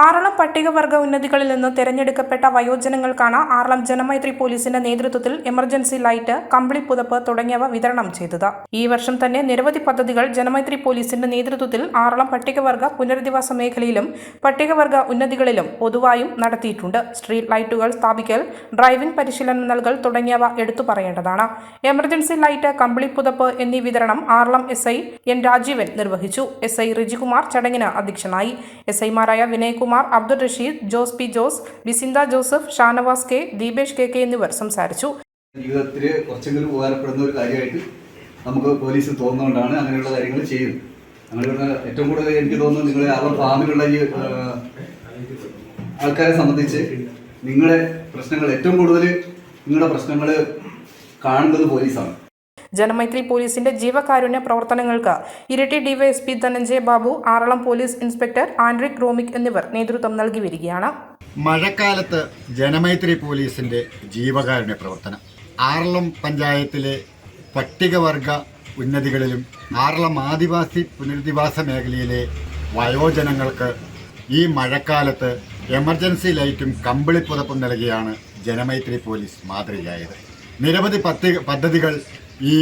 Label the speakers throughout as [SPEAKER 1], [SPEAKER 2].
[SPEAKER 1] ആറളം പട്ടികവർഗ ഉന്നതികളിൽ നിന്ന് തെരഞ്ഞെടുക്കപ്പെട്ട വയോജനങ്ങൾക്കാണ് ആറളം ജനമൈത്രി പോലീസിന്റെ നേതൃത്വത്തിൽ എമർജൻസി ലൈറ്റ് കമ്പിളി പുതപ്പ് തുടങ്ങിയവ വിതരണം ചെയ്തത്. ഈ വർഷം തന്നെ നിരവധി പദ്ധതികൾ ജനമൈത്രി പോലീസിന്റെ നേതൃത്വത്തിൽ ആറളം പട്ടികവർഗ പുനരധിവാസ മേഖലയിലും പട്ടികവർഗ ഉന്നതികളിലും പൊതുവായും നടത്തിയിട്ടുണ്ട്. സ്ട്രീറ്റ് ലൈറ്റുകൾ സ്ഥാപിക്കൽ ഡ്രൈവിംഗ് പരിശീലനം നൽകൽ തുടങ്ങിയവ എടുത്തു പറയേണ്ടതാണ്. എമർജൻസി ലൈറ്റ് കമ്പിളി പുതപ്പ് എന്നീ വിതരണം Aralam S I N Rajeevan നിർവഹിച്ചു. എസ് ഐ റിജികുമാർ ചടങ്ങിന് അധ്യക്ഷനായി. എസ് ഐമാരായ Vinayakumar Abdul Rasheed Jose P Jose ബിസിന്ദ Joseph Shanavas K Deepesh K K എന്നിവർ സംസാരിച്ചു.
[SPEAKER 2] ജീവിതത്തിൽ കുറച്ചെങ്കിലും ഉപകാരപ്പെടുന്ന ഒരു കാര്യമായിട്ട് നമുക്ക് പോലീസ് തോന്നുന്നതുകൊണ്ടാണ് അങ്ങനെയുള്ള കാര്യങ്ങൾ ചെയ്യുന്നത്. ഞങ്ങളിവിടെ ഏറ്റവും കൂടുതൽ എനിക്ക് തോന്നുന്നു നിങ്ങളെ അവരുടെ ഫാമിലുള്ള ഈ ആൾക്കാരെ സംബന്ധിച്ച് നിങ്ങളുടെ പ്രശ്നങ്ങൾ ഏറ്റവും കൂടുതൽ നിങ്ങളുടെ പ്രശ്നങ്ങൾ കാണുന്നത് പോലീസാണ്.
[SPEAKER 1] ജനമൈത്രി പോലീസിന്റെ ജീവകാരുണ്യ പ്രവർത്തനങ്ങൾക്ക് ഇരട്ടി DYSP Dhananjaya Babu Aralam police inspector Andrich റോമിക് എന്നിവർ നേതൃത്വം നൽകി വരികയാണ്.
[SPEAKER 3] മഴക്കാലത്ത് ജനമൈത്രി പോലീസിന്റെ ജീവകാരുണ്യ പ്രവർത്തനം. ആറളം പഞ്ചായത്തിലെ പട്ടികവർഗ ഉന്നതികളിലും ആറളം ആദിവാസി പുനരധിവാസ മേഖലയിലെ വയോജനങ്ങൾക്ക് ഈ മഴക്കാലത്ത് എമർജൻസി ലൈറ്റും കമ്പിളിപ്പുതപ്പും നൽകിയാണ് ജനമൈത്രി പോലീസ് മാതൃകയായത്. നിരവധി പദ്ധതികൾ ഈ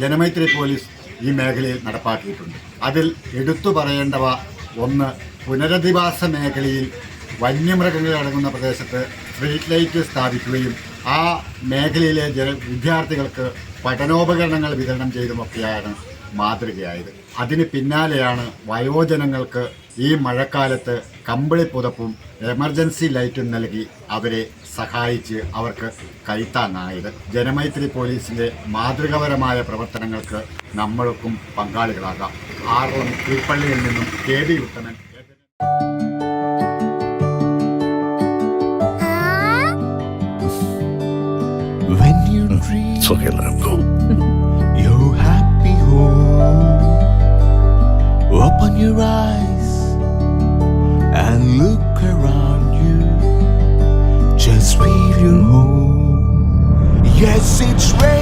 [SPEAKER 3] ജനമൈത്രി പോലീസ് ഈ മേഖലയിൽ നടപ്പാക്കിയിട്ടുണ്ട്. അതിൽ എടുത്തു പറയേണ്ടവ ഒന്ന് പുനരധിവാസ മേഖലയിൽ വന്യമൃഗങ്ങൾ അടങ്ങുന്ന പ്രദേശത്ത് സ്ട്രീറ്റ് ലൈറ്റ് സ്ഥാപിക്കുകയും ആ മേഖലയിലെ ജന വിദ്യാർത്ഥികൾക്ക് പഠനോപകരണങ്ങൾ വിതരണം ചെയ്തുമൊക്കെയാണ് മാതൃകയായത്. അതിന് പിന്നാലെയാണ് വയോജനങ്ങൾക്ക് ഈ മഴക്കാലത്ത് കമ്പിളി പുതപ്പും എമർജൻസി ലൈറ്റും നൽകി അവരെ സഹായിച്ച് അവർക്ക് കൈത്താങ്ങായത്. ജനമൈത്രി പോലീസിന്റെ മാതൃകപരമായ പ്രവർത്തനങ്ങൾക്ക് നമ്മൾക്കും പങ്കാളികളാകാം. ആറളം കീഴ്പള്ളിയിൽ നിന്നും K B Uthaman.
[SPEAKER 4] When you dream happy home, open your eyes. And look around you. Just feel your home. Yes, it's ready.